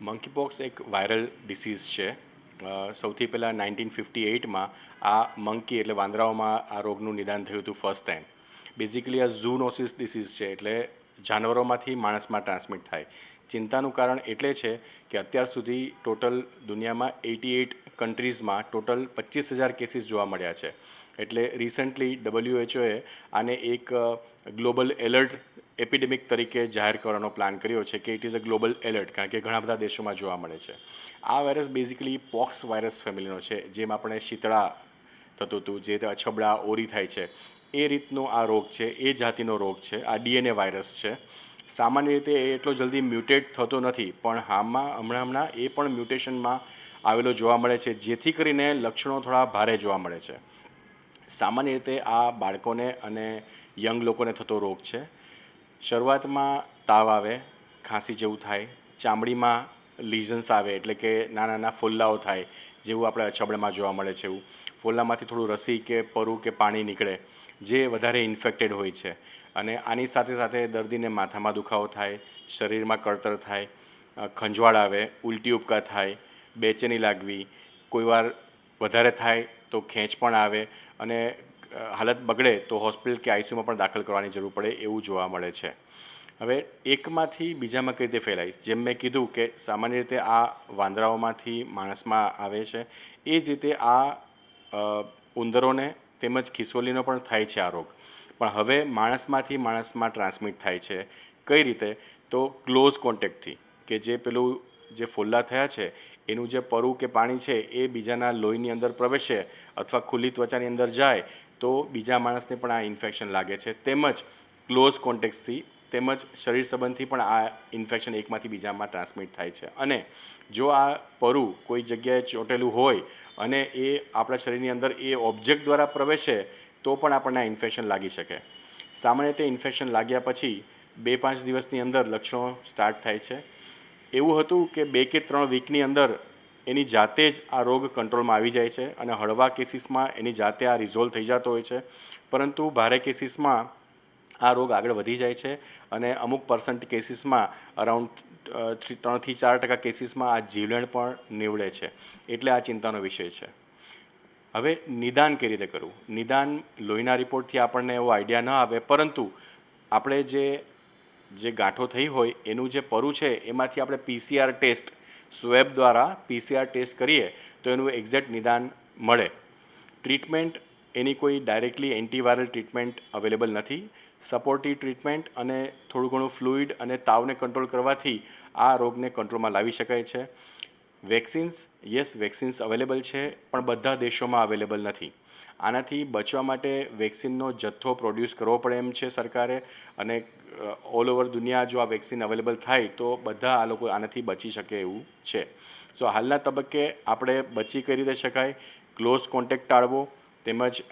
Monkeypox એક viral disease છે. સૌથી પહેલાં નાઇન્ટીન ફિફ્ટી એઇટમાં આ મંકી એટલે વાંદરાઓમાં આ રોગનું નિદાન થયું હતું ફર્સ્ટ ટાઈમ બેઝિકલી આ ઝૂનોસિસ ડિસીઝ છે, એટલે જાનવરોમાંથી માણસમાં ટ્રાન્સમિટ થાય. ચિંતાનું કારણ એટલે છે કે અત્યાર સુધી ટોટલ દુનિયામાં એટી એઇટ કન્ટ્રીઝમાં ટોટલ પચીસ હજાર કેસીસ જોવા મળ્યા છે. એટલે રિસન્ટલી ડબલ્યુએચઓએ આને એક ગ્લોબલ એલર્ટ એપિડેમિક તરીકે જાહેર કરવાનો પ્લાન કર્યો છે કે it is a global alert કારણ કે ઘણા બધા દેશોમાં જોવા મળે છે. આ વાયરસ બેઝિકલી પોક્સ વાયરસ ફેમિલીનો છે, જેમ આપણે શીતળા થતું હતું, જે અછબડા, ઓરી થાય છે, એ રીતનો આ રોગ છે, એ જાતિનો રોગ છે, આ ડીએનએ વાયરસ છે. સામાન્ય રીતે એ એટલો જલ્દી મ્યુટેટ થતો નથી, પણ હામાં, હમણાં હમણાં એ પણ મ્યુટેશનમાં આવેલો જોવા મળે છે, જેથી કરીને લક્ષણો થોડા ભારે જોવા મળે છે. સામાન્ય રીતે આ બાળકોને અને યંગ લોકોને થતો રોગ છે. શરૂઆતમાં તાવ આવે, ખાંસી જેવું થાય, ચામડીમાં લીઝન્સ આવે એટલે કે નાના નાના ફોલ્લાઓ થાય જેવું આપણે અછબડામાં જોવા મળે છે એવું. ફોલ્લામાંથી થોડું રસી કે પરું કે પાણી નીકળે જે વધારે ઇન્ફેક્ટેડ હોય છે. અને આની સાથે સાથે દર્દીને માથામાં દુખાવો થાય, શરીરમાં કળતર થાય ખંજવાળ આવે, ઉલટી ઉપકા થાય, બેચેની લાગવી કોઈવાર વધારે થાય તો ખેંચ પણ આવે અને હાલત બગડે તો હોસ્પિટલ કે આઈસીયુમાં પણ દાખલ કરવાની જરૂર પડે એવું જોવા મળે છે. હવે એકમાંથી બીજામાં કઈ રીતે ફેલાય? જેમ મેં કીધું કે સામાન્ય રીતે આ વાંદરાઓમાંથી માણસમાં આવે છે, એ જ રીતે આ ઉંદરોને તેમજ ખિસોલીનો પણ થાય છે આ રોગ. પણ હવે માણસમાંથી માણસમાં ટ્રાન્સમિટ થાય છે. કઈ રીતે? તો ક્લોઝ કોન્ટેક્ટથી, કે જે પેલું જે ફોલ્લા થયા છે, એનું જે પરુ કે પાણી છે, એ બીજાના લોહીની અંદર પ્રવેશે અથવા ખુલ્લી ત્વચાની અંદર જાય, તો બીજા માણસને પણ આ ઇન્ફેક્શન લાગે છે. તેમજ ક્લોઝ કોન્ટેક્ટથી તેમજ શરીર સંબંધથી પણ આ ઇન્ફેક્શન એકમાંથી બીજામાં ટ્રાન્સમિટ થાય છે. અને જો આ પરુ કોઈ જગ્યાએ ચોંટેલું હોય અને એ આપણા શરીરની અંદર એ ઓબ્જેક્ટ દ્વારા પ્રવેશે, તો પણ આપણને આ ઇન્ફેક્શન લાગી શકે. સામાન્ય રીતે ઇન્ફેક્શન લાગ્યા પછી બે પાંચ દિવસની અંદર લક્ષણો સ્ટાર્ટ થાય છે. એવું હતું કે બે કે ત્રણ વીકની અંદર એની જાતે જ આ રોગ કંટ્રોલમાં આવી જાય છે અને હળવા કેસીસમાં એની જાતે આ રિઝોલ્વ થઈ જતો હોય છે. પરંતુ ભારે કેસીસમાં આ રોગ આગળ વધી જાય છે અને અમુક પર્સન્ટ કેસીસમાં અરાઉન્ડ ત્રણથી ચાર ટકા કેસીસમાં આ જીવલેણ પણ નીવડે છે. એટલે આ ચિંતાનો વિષય છે. હવે નિદાન કઈ રીતે કરવું? નિદાન લોહીના રિપોર્ટથી આપણને એવો આઈડિયા ન આવે, પરંતુ આપણે જે જે ગાંઠો થઈ હોય, એનું જે પરું છે, એમાંથી આપણે પીસીઆર ટેસ્ટ, સ્વેબ દ્વારા પીસીઆર ટેસ્ટ કરીએ, તો એનું એક્ઝેક્ટ નિદાન મળે. ટ્રીટમેન્ટ, એની કોઈ ડાયરેક્ટલી એન્ટીવાયરલ ટ્રીટમેન્ટ અવેલેબલ નથી. સપોર્ટિવ ટ્રીટમેન્ટ અને થોડું ઘણું ફ્લુઇડ અને તાવને કંટ્રોલ કરવાથી આ રોગને કંટ્રોલમાં લાવી શકાય છે. વેક્સિન્સ, યસ, વેક્સિન્સ અવેલેબલ છે, પણ બધા દેશોમાં અવેલેબલ નથી. આનાથી બચવા માટે વેક્સિનનો જથ્થો પ્રોડ્યુસ કરવો પડે એમ છે સરકારે. અને ઓલ ઓવર દુનિયા જો આ વેક્સિન અવેલેબલ થાય તો બધા આ લોકો આનાથી બચી શકે એવું છે. સો હાલના તબક્કે આપણે બચી કઈ રીતે શકાય. ક્લોઝ કોન્ટેક્ટ ટાળવો તેમજ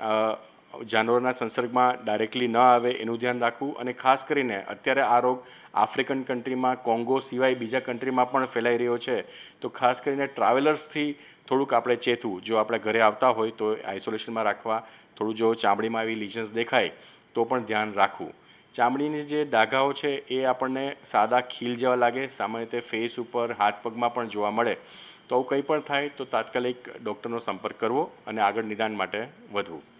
જાનવરોના સંસર્ગમાં ડાયરેક્ટલી ન આવે એનું ધ્યાન રાખવું અને ખાસ કરીને અત્યારે આ રોગ આફ્રિકન કન્ટ્રીમાં કોંગો સિવાય બીજા કન્ટ્રીમાં પણ ફેલાઈ રહ્યો છે. તો ખાસ કરીને ટ્રાવેલર્સથી થોડુંક આપણે ચેતવું. જો આપણે ઘરે આવતા હોય તો આઇસોલેશનમાં રાખવા, થોડું જો ચામડીમાં આવી લીઝન્સ દેખાય, તો પણ ધ્યાન રાખવું. ચામડીની જે ડાઘાઓ છે એ આપણને સાદા ખીલ જેવા લાગે, સામાન્ય રીતે ફેસ ઉપર, હાથ પગમાં પણ જોવા મળે. તો આવું કંઈ પણ થાય તો તાત્કાલિક ડૉક્ટરનો સંપર્ક કરવો અને આગળ નિદાન માટે વધવું.